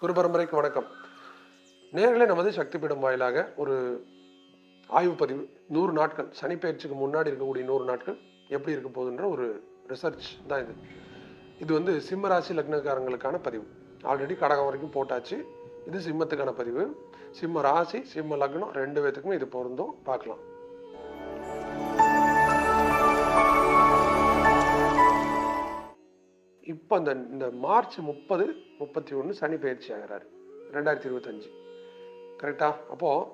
குரு பரம்பரைக்கு வணக்கம். நேர்களே நமது சக்தி பீடம் வாயிலாக ஒரு ஆய்வு பதிவு. நூறு நாட்கள். சனி பயிற்சிக்கு முன்னாடி இருக்கக்கூடிய நூறு நாட்கள் எப்படி இருக்க போகுதுன்ற ஒரு ரிசர்ச் தான் இது. இது வந்து சிம்ம ராசி லக்னக்காரங்களுக்கான பதிவு. ஆல்ரெடி கடகம் வரைக்கும் போட்டாச்சு. இது சிம்மத்துக்கான பதிவு. சிம்ம ராசி சிம்ம லக்னம் ரெண்டு பேத்துக்குமே இது பொருந்தும். பார்க்கலாம். இப்போ அந்த இந்த மார்ச் முப்பது முப்பத்தி ஒன்று சனி பயிற்சி ஆகிறாரு. ரெண்டாயிரத்தி இருபத்தஞ்சு. கரெக்டா? அப்போது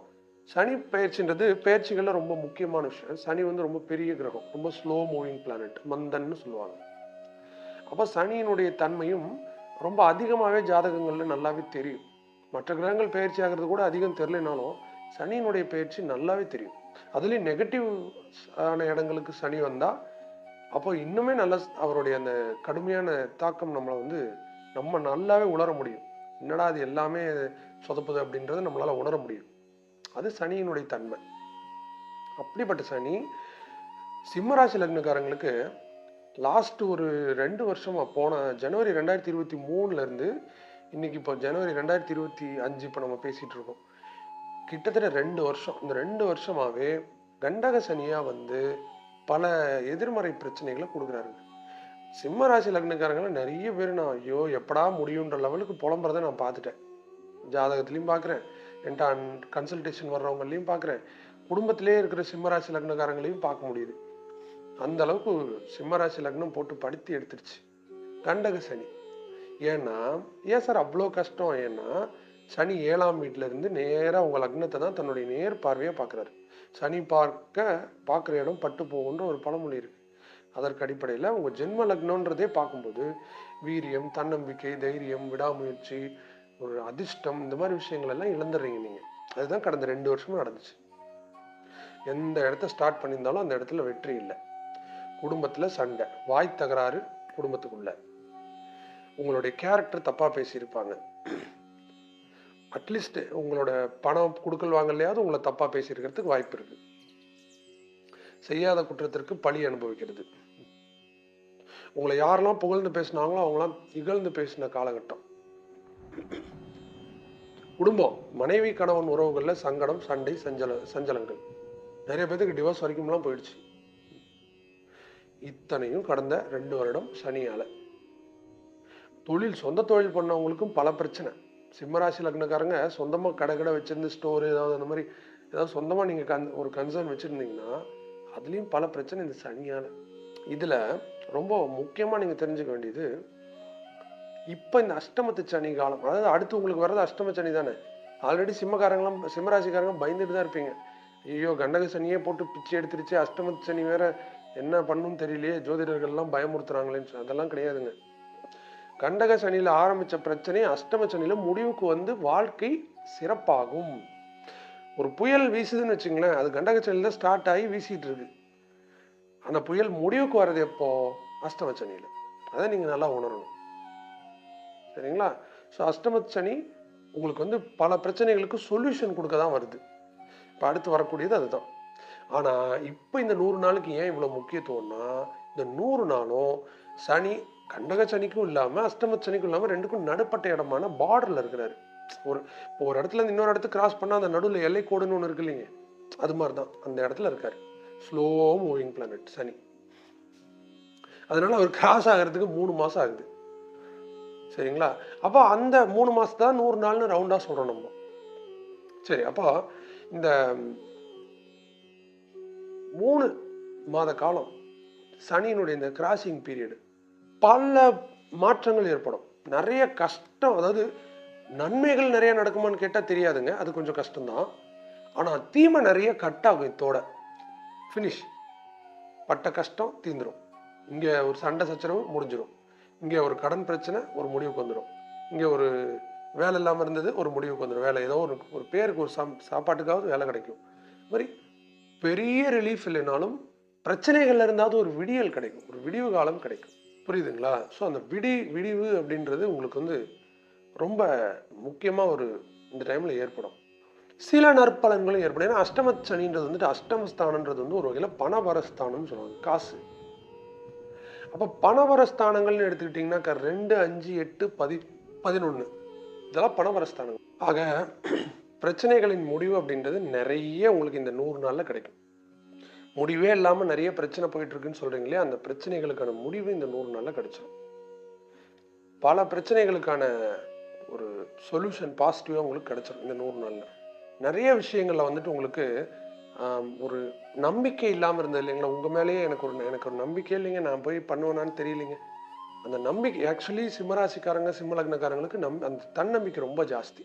சனி பயிற்சின்றது பயிற்சிகளில் ரொம்ப முக்கியமான விஷயம். சனி வந்து ரொம்ப பெரிய கிரகம். ரொம்ப ஸ்லோ மூவிங் பிளானட் மந்தன்னு சொல்லுவாங்க. அப்போ சனியினுடைய தன்மையும் ரொம்ப அதிகமாகவே ஜாதகங்களில் நல்லாவே தெரியும். மற்ற கிரகங்கள் பயிற்சி ஆகிறது கூட அதிகம் தெரிலனாலும் சனியினுடைய பயிற்சி நல்லாவே தெரியும். அதுலேயும் நெகட்டிவ் ஆன இடங்களுக்கு சனி வந்தால் அப்போ இன்னுமே நல்ல அவருடைய அந்த கடுமையான தாக்கம் நம்மளை வந்து நம்ம நல்லாவே உணர முடியும். என்னடா அது எல்லாமே சொதப்புது அப்படின்றத நம்மளால் உணர முடியும். அது சனியினுடைய தன்மை. அப்படிப்பட்ட சனி சிம்மராசி லக்னக்காரங்களுக்கு லாஸ்ட் ஒரு ரெண்டு வருஷமாக போன ஜனவரி ரெண்டாயிரத்தி இருபத்தி மூணுலேருந்து இன்றைக்கி இன்னைக்கு இப்போ ஜனவரி ரெண்டாயிரத்தி இருபத்தி அஞ்சு இப்போ நம்ம பேசிட்டு இருக்கோம். கிட்டத்தட்ட ரெண்டு வருஷம். இந்த ரெண்டு வருஷமாகவே கண்டக சனியாக வந்து பல எதிர்மறை பிரச்சனைகளை கொடுக்குறாருங்க. சிம்ம ராசி லக்னக்காரங்கள நிறைய பேர் நான் ஐயோ எப்படா முடியுன்ற லெவலுக்கு புலம்புறதை நான் பார்த்துட்டேன். ஜாதகத்துலேயும் பார்க்குறேன். என்கிட்ட கன்சல்டேஷன் வர்றவங்களையும் பார்க்குறேன். குடும்பத்திலே இருக்கிற சிம்மராசி லக்னக்காரங்களையும் பார்க்க முடியுது. அந்த அளவுக்கு சிம்மராசி லக்னம் போட்டு படுத்தி எடுத்துருச்சு. கண்டக சனி. ஏன்னா ஏன் சார் அவ்வளோ கஷ்டம்? ஏன்னா சனி ஏழாம் வீட்டிலேருந்து நேராக உங்கள் லக்னத்தை தான் தன்னுடைய நேர் பார்வையாக பார்க்குறாரு. சனி பார்க்க பார்க்குற இடம் பட்டு போகுன்ற ஒரு பழமொழி இருக்குது அதற்கு அடிப்படையில் உங்கள் ஜென்ம லக்னன்றதே பார்க்கும்போது வீரியம் தன்னம்பிக்கை தைரியம் விடாமுயற்சி ஒரு அதிர்ஷ்டம் இந்த மாதிரி விஷயங்கள் எல்லாம் இழந்துடுறீங்க நீங்கள் அதுதான் கடந்த ரெண்டு வருஷமும் நடந்துச்சு. எந்த இடத்த ஸ்டார்ட் பண்ணியிருந்தாலும் அந்த இடத்துல வெற்றி இல்லை. குடும்பத்தில் சண்டை. வாய் தகராறு குடும்பத்துக்குள்ள. உங்களுடைய கேரக்டர் தப்பாக பேசியிருப்பாங்க. அட்லீஸ்ட் உங்களோட பணம் கொடுக்கல் வாங்கலையாவது உங்களை தப்பாக பேசியிருக்கிறதுக்கு வாய்ப்பு இருக்கு. செய்யாத குற்றத்திற்கு பழி அனுபவிக்கிறது. உங்களை யாரெல்லாம் புகழ்ந்து பேசினாங்களோ அவங்களாம் இகழ்ந்து பேசின காலகட்டம். குடும்பம் மனைவி கணவன் உறவுகளில் சங்கடம் சண்டை சஞ்சல சஞ்சலங்கள். நிறைய பேத்துக்கு டிவோர்ஸ் வரைக்கும்லாம் போயிடுச்சு. இத்தனையும் கடந்த ரெண்டு வருடம் சனியால. தொழில் சொந்த தொழில் பண்ணவங்களுக்கும் பல பிரச்சனை. சிம்மராசி லக்னக்காரங்க சொந்தமாக கடை கடை வச்சிருந்து ஸ்டோர் ஏதாவது அந்த மாதிரி ஏதாவது சொந்தமாக நீங்கள் கன் ஒரு கன்சர்ன் வச்சுருந்தீங்கன்னா அதுலேயும் பல பிரச்சனை இந்த சனியால். இதில் ரொம்ப முக்கியமாக நீங்கள் தெரிஞ்சுக்க வேண்டியது இப்போ இந்த அஷ்டமத்து சனி காலம் அதாவது அடுத்து உங்களுக்கு வர்றது அஷ்டம சனி தானே? ஆல்ரெடி சிம்மக்காரங்களாம் சிம்மராசிக்காரங்க பயந்துட்டு தான் இருப்பீங்க. ஐயோ கண்டக சனியே போட்டு பிச்சை எடுத்துருச்சு அஷ்டமத்து சனி வேற என்ன பண்ணுன்னு தெரியலையே ஜோதிடர்கள்லாம் பயமுறுத்துறாங்களேன்னு அதெல்லாம் கிடையாதுங்க. கண்டக சனியில் ஆரம்பித்த பிரச்சனை அஷ்டம சனியில் முடிவுக்கு வந்து வாழ்க்கை சிறப்பாகும். ஒரு புயல் வீசுதுன்னு வச்சுங்களேன் அது கண்டக சனியில ஸ்டார்ட் ஆகி வீசிகிட்டு இருக்கு. அந்த புயல் முடிவுக்கு வர்றது எப்போ? அஷ்டம சனியில். அதை நீங்கள் நல்லா உணரணும். சரிங்களா? ஸோ அஷ்டம சனி உங்களுக்கு வந்து பல பிரச்சனைகளுக்கு சொல்யூஷன் கொடுக்க தான் வருது. இப்போ அடுத்து வரக்கூடியது அதுதான். ஆனால் இப்போ இந்த நூறு நாளுக்கு ஏன் இவ்வளோ முக்கியத்துவம்னா இந்த நூறு நாளும் சனி கண்டக சனிக்கும் இல்லாமல் அஷ்டம சனிக்கும் இல்லாமல் ரெண்டுக்கும் நடுப்பட்ட இடமான பார்டரில் இருக்கிறாரு. ஒரு இப்போ ஒரு இடத்துல இருந்து இன்னொரு இடத்துக்கு கிராஸ் பண்ணால் அந்த நடுவில் எல்லை கோடுன்னு ஒன்று இருக்கு இல்லைங்க. அது மாதிரி தான் அந்த இடத்துல இருக்கார். Slow moving planet Shani. அதனால அவர் கிராஸ் ஆகிறதுக்கு மூணு மாதம் ஆகுது. சரிங்களா? அப்போ அந்த மூணு மாசம் தான் நூறு நாள்னு ரவுண்டாக சொல்கிறோம் நம்ம. சரி அப்போ இந்த மூணு மாத காலம் சனியினுடைய இந்த கிராசிங் பீரியடு பல மாற்றங்கள் ஏற்படும். நிறைய கஷ்டம் அதாவது நன்மைகள் நிறைய நடக்குமான்னு கேட்டால் தெரியாதுங்க. அது கொஞ்சம் கஷ்டம்தான். ஆனால் தீமை நிறைய கட் ஆகும் இதோட ஃபினிஷ் பட்ட கஷ்டம் தீந்துடும் இங்கே ஒரு சண்டை சச்சரவு முடிஞ்சிடும் இங்கே ஒரு கடன் பிரச்சனை ஒரு முடிவுக்கு வந்துடும் இங்கே ஒரு வேலை இல்லாமல் இருந்தது ஒரு முடிவுக்கு வந்துடும் வேலை ஏதோ ஒரு ஒரு பேருக்கு ஒரு சாம் சாப்பாட்டுக்காவது வேலை கிடைக்கும். மாதிரி பெரிய ரிலீஃப் இல்லைனாலும் பிரச்சனைகள் இருந்தாவது ஒரு விடியல் கிடைக்கும். ஒரு விடிவு காலம் கிடைக்கும். புரியுதுங்களா? ஸோ அந்த விடி விடிவு அப்படின்றது உங்களுக்கு வந்து ரொம்ப முக்கியமாக ஒரு இந்த டைமில் ஏற்படும். சில நற்பலன்களும் ஏற்படும். ஏன்னா அஷ்டம சனின்றது வந்துட்டு அஷ்டமஸ்தானன்றது வந்து ஒரு வகையில் பணவரஸ்தானம்னு சொல்லுவாங்க காசு. அப்போ பணவரஸ்தானங்கள்னு எடுத்துக்கிட்டிங்கன்னாக்கா ரெண்டு அஞ்சு எட்டு பதி பதினொன்று இதெல்லாம் பணவரஸ்தானம் ஆக பிரச்சனைகளின் முடிவு அப்படின்றது நிறைய உங்களுக்கு இந்த நூறு நாளில் கிடைக்கும். முடிவே இல்லாமல் நிறைய பிரச்சனை போயிட்டு இருக்குன்னு சொல்றீங்களே அந்த பிரச்சனைகளுக்கான முடிவு இந்த நூறு நாளில் கிடைச்சிடும் பல பிரச்சனைகளுக்கான ஒரு சொல்யூஷன் பாசிட்டிவாக உங்களுக்கு கிடைச்சிடும் இந்த நூறு நாளில். நிறைய விஷயங்களில் வந்துட்டு உங்களுக்கு ஒரு நம்பிக்கை இல்லாமல் இருந்தது இல்லைங்களா? உங்கள் மேலேயே எனக்கு ஒரு எனக்கு ஒரு நம்பிக்கை இல்லைங்க. நான் போய் பண்ணுவேனான்னு தெரியலைங்க. அந்த நம்பிக்கை ஆக்சுவலி சிம்மராசிக்காரங்க சிம்மலக்னக்காரங்களுக்கு நம் அந்த தன்னம்பிக்கை ரொம்ப ஜாஸ்தி.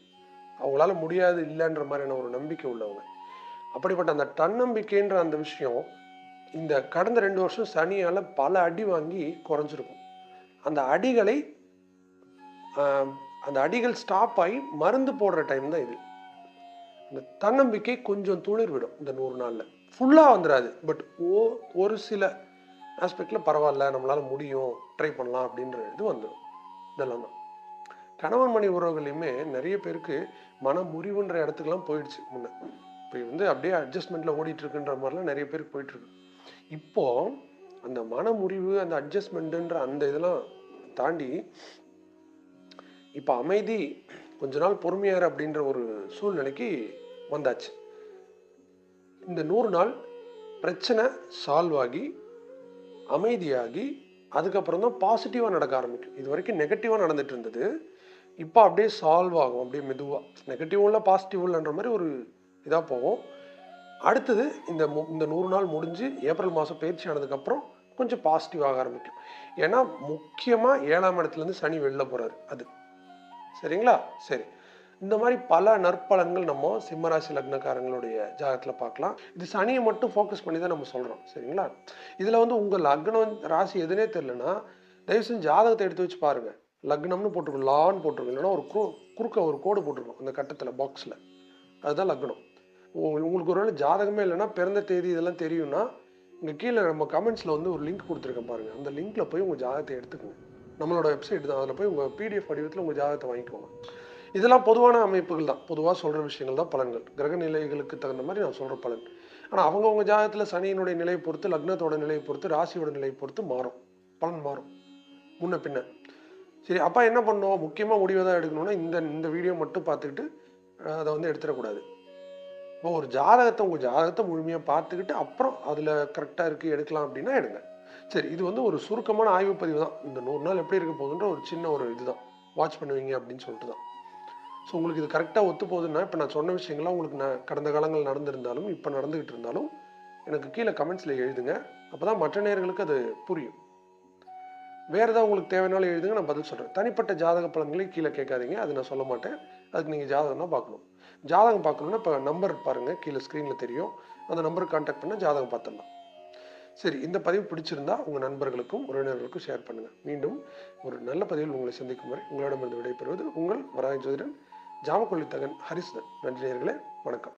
அவங்களால முடியாது இல்லைன்ற மாதிரியான ஒரு நம்பிக்கை உள்ளவங்க. அப்படிப்பட்ட அந்த தன்னம்பிக்கைன்ற அந்த விஷயம் இந்த கடந்த ரெண்டு வருஷம் சனியால் பல அடி வாங்கி குறைஞ்சிருக்கும். அந்த அடிகளை அந்த அடிகள் ஸ்டாப் ஆகி மருந்து போடுற டைம் தான் இது. இந்த தன்னம்பிக்கை கொஞ்சம் துளிர் விடும் இந்த நூறு நாளில். ஃபுல்லாக வந்துடாது பட் ஓ ஒரு சில ஆஸ்பெக்டில் பரவாயில்ல நம்மளால முடியும் ட்ரை பண்ணலாம் அப்படின்ற இது வந்துடும் இதெல்லாம் தான். கணவன் மணி உறவுகளையுமே நிறைய பேருக்கு மன முறிவுன்ற இடத்துக்குலாம் போயிடுச்சு முன்னே. இப்போ வந்து அப்படியே அட்ஜஸ்ட்மெண்ட்டில் ஓடிட்டு இருக்குன்ற மாதிரிலாம் நிறைய பேருக்கு போயிட்டுருக்கு. இப்போது இப்போ அந்த மன முறிவு அந்த அட்ஜஸ்ட்மெண்ட்டுன்ற அந்த இதெல்லாம் தாண்டி இப்போ அமைதி கொஞ்ச நாள் பொறுமையார் அப்படின்ற ஒரு சூழ்நிலைக்கு வந்தாச்சு. இந்த நூறு நாள் பிரச்சனை சால்வ் ஆகி அமைதியாகி அதுக்கப்புறம் தான் பாசிட்டிவாக நடக்க ஆரம்பிக்கும். இது வரைக்கும் நெகட்டிவாக நடந்துட்டு இருந்தது. இப்போ அப்படியே சால்வ் ஆகும் அப்படியே மெதுவாக நெகட்டிவும் இல்லை பாசிட்டிவும் இல்லைன்ற மாதிரி ஒரு இதாக போகும் அடுத்தது இந்த மு- இந்த நூறு நாள் முடிஞ்சு ஏப்ரல் மாதம் பயிற்சி ஆனதுக்கப்புறம் கொஞ்சம் பாசிட்டிவ் ஆக ஆரம்பிக்கும். ஏன்னா முக்கியமாக ஏழாம் இடத்துலேருந்து சனி வெளில போகிறாரு அது. சரிங்களா? சரி. இந்த மாதிரி பல நற்பலன்கள் நம்ம சிம்மராசி லக்னக்காரங்களுடைய ஜாகத்தில் பார்க்கலாம். இது சனியை மட்டும் ஃபோக்கஸ் பண்ணி தான் நம்ம சொல்கிறோம் சரிங்களா? இதில் வந்து உங்கள் லக்னம் ராசி எதுனே தெரிலனா தயவு செஞ்சு ஜாதகத்தை எடுத்து வச்சு பாருங்கள் லக்னம்னு போட்டிருக்கும் லான்னு போட்டிருக்கோம். இல்லைன்னா ஒரு குறுக்க ஒரு கோடு போட்டிருக்கோம் அந்த கட்டத்தில் பாக்ஸில் அதுதான் லக்னம். உங்களுக்கு ஒருவேளை ஜாதகமே இல்லைன்னா பிறந்த தேதி இதெல்லாம் தெரியும்னா இங்கே கீழே நம்ம கமெண்ட்ஸில் வந்து ஒரு லிங்க் கொடுத்துருக்கேன் பாருங்கள் அந்த லிங்க்கில் போய் உங்கள் ஜாதகத்தை எடுத்துக்கோங்க. நம்மளோட வெப்சைட் தான் அதில் போய் உங்கள் பிடிஎஃப் வடிவத்தில் உங்கள் ஜாதகத்தை வாங்கிக்கோங்க இதெல்லாம் பொதுவான அமைப்புகள் தான். பொதுவாக சொல்கிற விஷயங்கள் தான் பலன்கள். கிரக நிலைகளுக்கு தகுந்த மாதிரி நான் சொல்கிற பலன். ஆனால் அவங்கவுங்க ஜாதகத்தில் சனியினுடைய நிலையை பொறுத்து லக்னத்தோட நிலையை பொறுத்து ராசியோட நிலையை பொறுத்து மாறும். பலன் மாறும். முன்ன பின்ன. சரி அப்பா என்ன பண்ணுவோம்? முக்கியமாக முடிவை தான் எடுக்கணும்னா இந்த இந்த வீடியோ மட்டும் பார்த்துக்கிட்டு அதை வந்து எடுத்துடக்கூடாது. இப்போ ஒரு ஜாதகத்தை உங்கள் ஜாதகத்தை முழுமையாக பார்த்துக்கிட்டு அப்புறம் அதில் கரெக்டாக இருக்குது எடுக்கலாம் அப்படின்னா எடுங்க. சரி இது வந்து ஒரு சுருக்கமான ஆய்வு பதிவு தான். இந்த நூறு நாள் எப்படி இருக்க போகுதுன்ற ஒரு சின்ன ஒரு இதுதான். வாட்ச் பண்ணுவீங்க அப்படின்னு சொல்லிட்டு தான். ஸோ உங்களுக்கு இது கரெக்டாக ஒத்து போகுதுன்னா இப்போ நான் சொன்ன விஷயங்கள்லாம் உங்களுக்கு நான் கடந்த காலங்கள் நடந்திருந்தாலும் இப்போ நடந்துக்கிட்டு இருந்தாலும் எனக்கு கீழே கமெண்ட்ஸில் எழுதுங்க. அப்போ தான் மற்ற நேர்களுக்கு அது புரியும். வேறு ஏதாவது உங்களுக்கு தேவைனாலும் எழுதுங்க நான் பதில் சொல்கிறேன் தனிப்பட்ட ஜாதக பலன்களை கீழே கேட்காதீங்க அது நான் சொல்ல மாட்டேன். அதுக்கு நீங்கள் ஜாதகம் தான் பார்க்கணும். ஜாதகம் பார்க்கணுன்னா இப்போ நம்பர் பாருங்கள் கீழே ஸ்க்ரீனில் தெரியும். அந்த நம்பருக்கு காண்டாக்ட் பண்ணால் ஜாதகம் பார்த்துடலாம். சரி இந்த பதிவு பிடிச்சிருந்தா உங்கள் நண்பர்களுக்கும் உறவினர்களுக்கும் ஷேர் பண்ணுங்கள் மீண்டும் ஒரு நல்ல பதிவில் உங்களை சந்திக்கும் வரை உங்களிடமிருந்து விடைபெறுவது உங்கள் வராய் ஜோதிடன் ஜாமக்கொள்ளி தகன் ஹரிசன் நன்றியர்களே வணக்கம்.